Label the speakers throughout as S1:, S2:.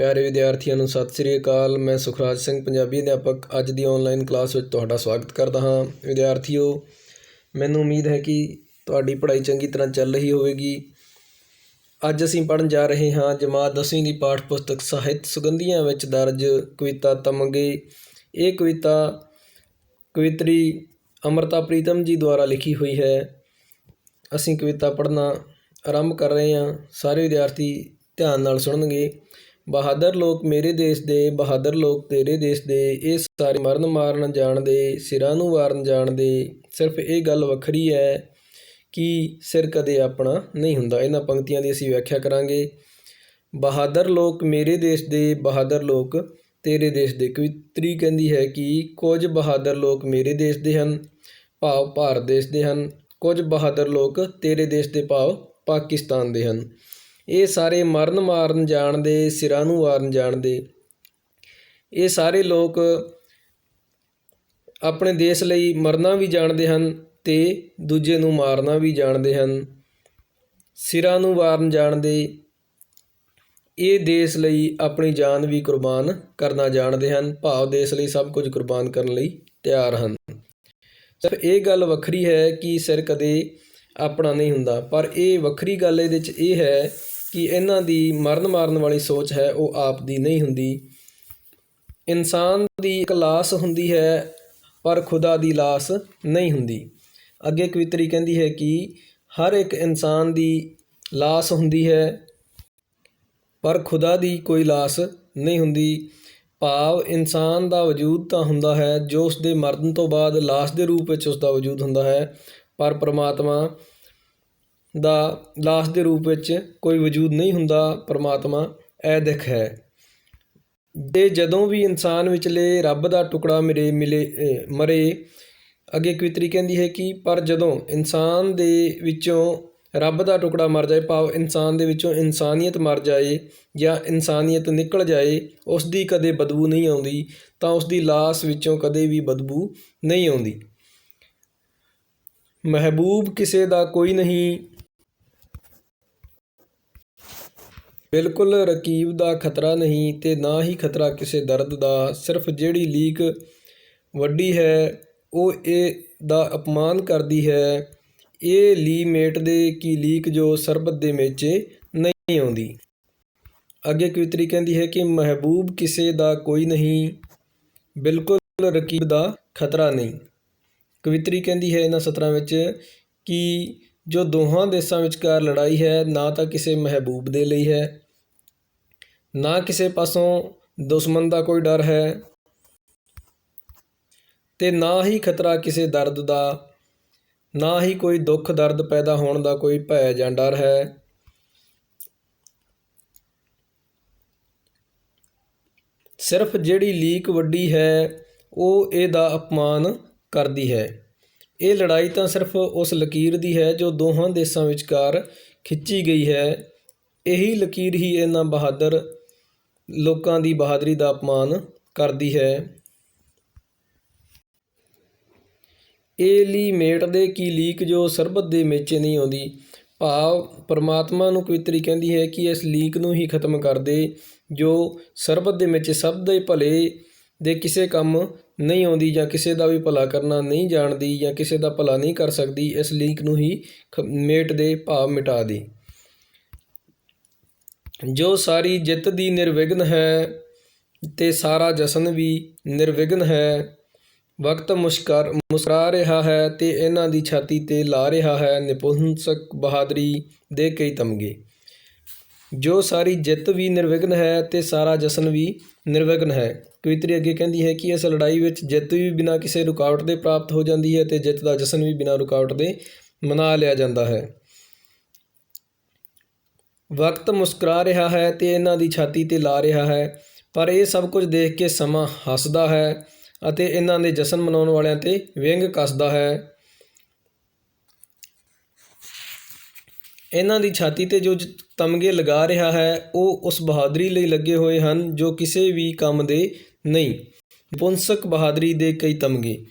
S1: ਪਿਆਰੇ ਵਿਦਿਆਰਥੀਆਂ ਨੂੰ ਸਤਿ ਸ੍ਰੀ ਅਕਾਲ। ਮੈਂ ਸੁਖਰਾਜ ਸਿੰਘ, ਪੰਜਾਬੀ ਅਧਿਆਪਕ। ਅੱਜ ਦੀ ਆਨਲਾਈਨ ਕਲਾਸ ਵਿੱਚ ਤੁਹਾਡਾ ਸਵਾਗਤ ਕਰਦਾ ਹਾਂ। ਵਿਦਿਆਰਥੀਓ, ਮੈਨੂੰ ਉਮੀਦ ਹੈ ਕਿ ਤੁਹਾਡੀ ਪੜ੍ਹਾਈ ਚੰਗੀ ਤਰ੍ਹਾਂ ਚੱਲ ਰਹੀ ਹੋਵੇਗੀ। ਅੱਜ ਅਸੀਂ ਪੜ੍ਹਨ ਜਾ ਰਹੇ ਹਾਂ ਜਮਾਤ 10ਵੀਂ ਦੀ ਪਾਠ ਪੁਸਤਕ ਸਾਹਿਤ ਸੁਗੰਧੀਆਂ ਵਿੱਚ ਦਰਜ ਕਵਿਤਾ ਤਮਗੇ। ਇਹ ਕਵਿਤਾ ਕਵਿਤਰੀ ਅਮਰਤਾ ਪ੍ਰੀਤਮ ਜੀ ਦੁਆਰਾ ਲਿਖੀ ਹੋਈ ਹੈ। ਅਸੀਂ ਕਵਿਤਾ ਪੜ੍ਹਨਾ ਆਰੰਭ ਕਰ ਰਹੇ ਹਾਂ। ਸਾਰੇ ਵਿਦਿਆਰਥੀ ਧਿਆਨ ਨਾਲ ਸੁਣਨਗੇ। ਬਹਾਦਰ ਲੋਕ ਮੇਰੇ ਦੇਸ਼ ਦੇ, ਬਹਾਦਰ ਲੋਕ ਤੇਰੇ ਦੇਸ਼ ਦੇ, ਇਹ ਸਾਰੇ ਮਰਨ ਮਾਰਨ ਜਾਣਦੇ, ਸਿਰਾਂ ਨੂੰ ਵਾਰਨ ਜਾਣਦੇ। ਸਿਰਫ ਇਹ ਗੱਲ ਵੱਖਰੀ ਹੈ ਕਿ ਸਿਰ ਕਦੇ ਆਪਣਾ ਨਹੀਂ ਹੁੰਦਾ। ਇਹਨਾਂ ਪੰਕਤੀਆਂ ਦੀ ਅਸੀਂ ਵਿਆਖਿਆ ਕਰਾਂਗੇ। ਬਹਾਦਰ ਲੋਕ ਮੇਰੇ ਦੇਸ਼ ਦੇ, ਬਹਾਦਰ ਲੋਕ ਤੇਰੇ ਦੇਸ਼ ਦੇ। ਕਵਿਤਰੀ ਕਹਿੰਦੀ ਹੈ ਕਿ ਕੁਝ ਬਹਾਦਰ ਲੋਕ ਮੇਰੇ ਦੇਸ਼ ਦੇ ਹਨ, ਭਾਵ ਭਾਰਤ ਦੇਸ਼ ਦੇ ਹਨ। ਕੁਝ ਬਹਾਦਰ ਲੋਕ ਤੇਰੇ ਦੇਸ਼ ਦੇ, ਭਾਵ ਪਾਕਿਸਤਾਨ ਦੇ ਹਨ। ਇਹ ਸਾਰੇ ਮਰਨ ਮਾਰਨ ਜਾਣਦੇ, ਸਿਰਾਂ ਨੂੰ ਵਾਰਨ ਜਾਣਦੇ। ਇਹ ਸਾਰੇ ਲੋਕ ਆਪਣੇ ਦੇਸ਼ ਲਈ ਮਰਨਾ ਵੀ ਜਾਣਦੇ ਹਨ ਤੇ ਦੂਜੇ ਨੂੰ ਮਾਰਨਾ ਵੀ ਜਾਣਦੇ ਹਨ। ਸਿਰਾਂ ਨੂੰ ਵਾਰਨ ਜਾਣਦੇ, ਇਹ ਦੇਸ਼ ਲਈ ਆਪਣੀ ਜਾਨ ਵੀ ਕੁਰਬਾਨ ਕਰਨਾ ਜਾਣਦੇ ਹਨ, ਭਾਵ ਦੇਸ਼ ਲਈ ਸਭ ਕੁਝ ਕੁਰਬਾਨ ਕਰਨ ਲਈ ਤਿਆਰ ਹਨ। ਸਿਰਫ ਇਹ ਗੱਲ ਵੱਖਰੀ ਹੈ ਕਿ ਸਿਰ ਕਦੇ ਆਪਣਾ ਨਹੀਂ ਹੁੰਦਾ, ਪਰ ਇਹ ਵੱਖਰੀ ਗੱਲ ਇਹਦੇ ਵਿੱਚ ਇਹ ਹੈ ਕਿ ਇਹਨਾਂ ਦੀ ਮਰਨ ਮਾਰਨ ਵਾਲੀ ਸੋਚ ਹੈ, ਉਹ ਆਪ ਦੀ ਨਹੀਂ ਹੁੰਦੀ। ਇਨਸਾਨ ਦੀ ਇੱਕ ਲਾਸ਼ ਹੁੰਦੀ ਹੈ, ਪਰ ਖੁਦਾ ਦੀ ਲਾਸ਼ ਨਹੀਂ ਹੁੰਦੀ। ਅੱਗੇ ਕਵਿਤਰੀ ਕਹਿੰਦੀ ਹੈ ਕਿ ਹਰ ਇੱਕ ਇਨਸਾਨ ਦੀ ਲਾਸ਼ ਹੁੰਦੀ ਹੈ, ਪਰ ਖੁਦਾ ਦੀ ਕੋਈ ਲਾਸ਼ ਨਹੀਂ ਹੁੰਦੀ। ਭਾਵ ਇਨਸਾਨ ਦਾ ਵਜੂਦ ਤਾਂ ਹੁੰਦਾ ਹੈ, ਜੋ ਉਸ ਦੇ ਮਰਨ ਤੋਂ ਬਾਅਦ ਲਾਸ਼ ਦੇ ਰੂਪ ਵਿੱਚ ਉਸ ਦਾ ਵਜੂਦ ਹੁੰਦਾ ਹੈ, ਪਰ ਪ੍ਰਮਾਤਮਾ ਦਾ ਲਾਸ਼ ਦੇ ਰੂਪ ਵਿੱਚ ਕੋਈ ਵਜੂਦ ਨਹੀਂ ਹੁੰਦਾ, ਪਰਮਾਤਮਾ ਇਹ ਦਿੱਖ ਹੈ। ਤੇ ਜਦੋਂ ਵੀ ਇਨਸਾਨ ਵਿਚਲੇ ਰੱਬ ਦਾ ਟੁਕੜਾ ਮਿਲੇ ਮਿਲੇ ਮਰੇ, ਅੱਗੇ ਕਵਿਤਰੀ ਕਹਿੰਦੀ ਹੈ ਕਿ, ਪਰ ਜਦੋਂ ਇਨਸਾਨ ਦੇ ਵਿੱਚੋਂ ਰੱਬ ਦਾ ਟੁਕੜਾ ਮਰ ਜਾਏ, ਭਾਵ ਇਨਸਾਨ ਦੇ ਵਿੱਚੋਂ ਇਨਸਾਨੀਅਤ ਮਰ ਜਾਏ ਜਾਂ ਇਨਸਾਨੀਅਤ ਨਿਕਲ ਜਾਏ ਉਸ ਦੀ ਕਦੇ ਬਦਬੂ ਨਹੀਂ ਆਉਂਦੀ, ਤਾਂ ਉਸ ਦੀ ਲਾਸ਼ ਵਿੱਚੋਂ ਕਦੇ ਵੀ ਬਦਬੂ ਨਹੀਂ ਆਉਂਦੀ। ਮਹਿਬੂਬ ਕਿਸੇ ਦਾ ਕੋਈ ਨਹੀਂ ਬਿਲਕੁਲ ਰਕੀਬ ਦਾ ਖਤਰਾ ਨਹੀਂ ਤੇ ਨਾ ਹੀ ਖਤਰਾ ਕਿਸੇ ਦਰਦ ਦਾ। ਸਿਰਫ ਜਿਹੜੀ ਲੀਕ ਵੱਡੀ ਹੈ, ਉਹ ਇਹ ਦਾ ਅਪਮਾਨ ਕਰਦੀ ਹੈ। ਇਹ ਲੀ ਮੇਟ ਦੇ ਕੀ ਲੀਕ ਜੋ ਸਰਬਤ ਦੇ ਮੇਚੇ ਨਹੀਂ ਆਉਂਦੀ। ਅੱਗੇ ਕਵਿਤਰੀ ਕਹਿੰਦੀ ਹੈ ਕਿ ਮਹਿਬੂਬ ਕਿਸੇ ਦਾ ਕੋਈ ਨਹੀਂ, ਬਿਲਕੁਲ ਰਕੀਬ ਦਾ ਖਤਰਾ ਨਹੀਂ। ਕਵਿਤਰੀ ਕਹਿੰਦੀ ਹੈ ਇਹਨਾਂ ਸਤਰਾਂ ਵਿੱਚ ਕਿ ਜੋ ਦੋਹਾਂ ਦੇਸ਼ਾਂ ਵਿਚਕਾਰ ਲੜਾਈ ਹੈ, ਨਾ ਤਾਂ ਕਿਸੇ ਮਹਿਬੂਬ ਦੇ ਲਈ ਹੈ, ਨਾ ਕਿਸੇ ਪਾਸੋਂ ਦੁਸ਼ਮਣ ਦਾ ਕੋਈ ਡਰ ਹੈ ਤੇ ਨਾ ਹੀ ਖਤਰਾ ਕਿਸੇ ਦਰਦ ਦਾ, ਨਾ ਹੀ ਕੋਈ ਦੁੱਖ ਦਰਦ ਪੈਦਾ ਹੋਣ ਦਾ ਕੋਈ ਭੈ ਜਾਂ ਡਰ ਹੈ। ਸਿਰਫ ਜਿਹੜੀ ਲੀਕ ਵੱਡੀ ਹੈ, ਉਹ ਇਹਦਾ ਅਪਮਾਨ ਕਰਦੀ ਹੈ। ਇਹ ਲੜਾਈ ਤਾਂ ਸਿਰਫ ਉਸ ਲਕੀਰ ਦੀ ਹੈ ਜੋ ਦੋਹਾਂ ਦੇਸ਼ਾਂ ਵਿਚਕਾਰ ਖਿੱਚੀ ਗਈ ਹੈ। ਇਹੀ ਲਕੀਰ ਹੀ ਇਹਨਾਂ ਬਹਾਦਰ ਲੋਕਾਂ ਦੀ ਬਹਾਦਰੀ ਦਾ ਅਪਮਾਨ ਕਰਦੀ ਹੈ। ਇਹ ਲਈ ਮੇਟ ਦੇ ਕੀ ਲੀਕ ਜੋ ਸਰਬਤ ਦੇ ਮੇਚੇ ਨਹੀਂ ਆਉਂਦੀ। ਭਾਵ ਪਰਮਾਤਮਾ ਨੂੰ ਕਵਿਤਰੀ ਕਹਿੰਦੀ ਹੈ ਕਿ ਇਸ ਲੀਕ ਨੂੰ ਹੀ ਖਤਮ ਕਰ ਦੇ ਜੋ ਸਰਬਤ ਦੇ ਵਿੱਚ ਸਭ ਦੇ ਭਲੇ ਦੇ ਕਿਸੇ ਕੰਮ ਨਹੀਂ ਆਉਂਦੀ ਜਾਂ ਕਿਸੇ ਦਾ ਵੀ ਭਲਾ ਕਰਨਾ ਨਹੀਂ ਜਾਣਦੀ ਜਾਂ ਕਿਸੇ ਦਾ ਭਲਾ ਨਹੀਂ ਕਰ ਸਕਦੀ, ਇਸ ਲੀਕ ਨੂੰ ਹੀ ਖ- ਮੇਟ ਦੇ ਭਾਵ ਮਿਟਾ ਦੀ। ਜੋ ਸਾਰੀ ਜਿੱਤ ਦੀ ਨਿਰਵਿਘਨ ਹੈ, ਤੇ ਸਾਰਾ ਜਸ਼ਨ ਵੀ ਨਿਰਵਿਘਨ ਹੈ, ਵਕਤ ਮੁਸ਼ਕਰ, ਮੁਸਕਰਾ ਰਿਹਾ ਹੈ ਤੇ ਇਹਨਾਂ ਦੀ ਛਾਤੀ ਤੇ ਲਾ ਰਿਹਾ ਹੈ ਨਿਪੁੰਸਕ ਬਹਾਦਰੀ ਦੇ ਕਈ ਤਮਗੇ। ਜੋ ਸਾਰੀ ਜਿੱਤ ਵੀ ਨਿਰਵਿਘਨ ਹੈ ਤੇ ਸਾਰਾ ਜਸ਼ਨ ਵੀ ਨਿਰਵਿਘਨ ਹੈ। ਕਵਿਤਰੀ ਅੱਗੇ ਕਹਿੰਦੀ ਹੈ ਕਿ ਇਸ ਲੜਾਈ ਵਿੱਚ ਜਿੱਤ ਵੀ ਬਿਨਾਂ ਕਿਸੇ ਰੁਕਾਵਟ ਦੇ ਪ੍ਰਾਪਤ ਹੋ ਜਾਂਦੀ ਹੈ ਤੇ ਜਿੱਤ ਦਾ ਜਸ਼ਨ ਵੀ ਬਿਨਾਂ ਰੁਕਾਵਟ ਦੇ ਮਨਾ ਲਿਆ ਜਾਂਦਾ ਹੈ। ਵਕਤ ਮੁਸਕਰਾ ਰਿਹਾ ਹੈ ਤੇ ਇਹਨਾਂ ਦੀ ਛਾਤੀ ਤੇ ਲਾ ਰਿਹਾ ਹੈ, ਪਰ ਇਹ ਸਭ ਕੁਝ ਦੇਖ ਕੇ ਸਮਾਂ ਹੱਸਦਾ ਹੈ ਅਤੇ ਇਹਨਾਂ ਦੇ ਜਸ਼ਨ ਮਨਾਉਣ ਵਾਲਿਆਂ ਤੇ ਵਿਅੰਗ ਕੱਸਦਾ ਹੈ। ਇਹਨਾਂ ਦੀ ਛਾਤੀ ਤੇ ਜੋ ਤਮਗੇ ਲਗਾ ਰਿਹਾ ਹੈ, ਉਹ ਉਸ ਬਹਾਦਰੀ ਲਈ ਲੱਗੇ ਹੋਏ ਹਨ ਜੋ ਕਿਸੇ ਵੀ ਕੰਮ ਦੇ ਨਹੀਂ। ਪੁੰਸਕ ਬਹਾਦਰੀ ਦੇ ਕਈ ਤਮਗੇ।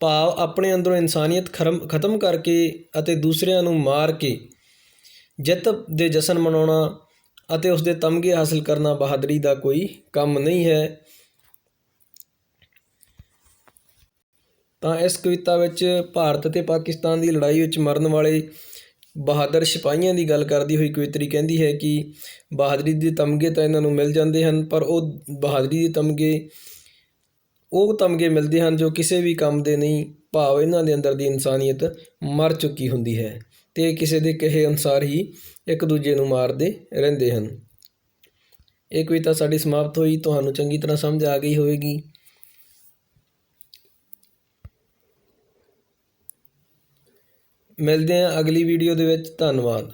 S1: ਭਾਵ ਆਪਣੇ ਅੰਦਰੋਂ ਇਨਸਾਨੀਅਤ ਖਰਮ- ਖਤਮ ਕਰਕੇ ਅਤੇ ਦੂਸਰਿਆਂ ਨੂੰ ਮਾਰ ਕੇ ਜਿੱਤ ਦੇ ਜਸ਼ਨ ਮਨਾਉਣਾ ਅਤੇ ਉਸ ਦੇ ਤਮਗੇ ਹਾਸਲ ਕਰਨਾ ਬਹਾਦਰੀ ਦਾ ਕੋਈ ਕੰਮ ਨਹੀਂ ਹੈ। ਤਾਂ ਇਸ ਕਵਿਤਾ ਵਿੱਚ ਭਾਰਤ ਅਤੇ ਪਾਕਿਸਤਾਨ ਦੀ ਲੜਾਈ ਵਿੱਚ ਮਰਨ ਵਾਲੇ ਬਹਾਦਰ ਸਿਪਾਹੀਆਂ ਦੀ ਗੱਲ ਕਰਦੀ ਹੋਈ ਕਵਿਤਰੀ ਕਹਿੰਦੀ ਹੈ ਕਿ ਬਹਾਦਰੀ ਦੇ ਤਮਗੇ ਤਾਂ ਇਹਨਾਂ ਨੂੰ ਮਿਲ ਜਾਂਦੇ ਹਨ, ਪਰ ਉਹ ਬਹਾਦਰੀ ਦੇ ਤਮਗੇ, ਉਹ ਤਮਗੇ ਮਿਲਦੇ ਹਨ ਜੋ ਕਿਸੇ ਵੀ ਕੰਮ ਦੇ ਨਹੀਂ, ਭਾਵ ਇਹਨਾਂ ਦੇ ਅੰਦਰ ਦੀ ਇਨਸਾਨੀਅਤ ਮਰ ਚੁੱਕੀ ਹੁੰਦੀ ਹੈ ਤੇ ਕਿਸੇ ਦੇ ਕਹੇ ਅਨੁਸਾਰ ਹੀ ਇੱਕ ਦੂਜੇ ਨੂੰ ਮਾਰਦੇ ਰਹਿੰਦੇ ਹਨ। ਇਹ ਕਵਿਤਾ ਸਾਡੀ ਸਮਾਪਤ ਹੋਈ। ਤੁਹਾਨੂੰ ਚੰਗੀ ਤਰ੍ਹਾਂ ਸਮਝ ਆ ਗਈ ਹੋਵੇਗੀ। ਮਿਲਦੇ ਹਾਂ ਅਗਲੀ ਵੀਡੀਓ ਦੇ ਵਿੱਚ। ਧੰਨਵਾਦ।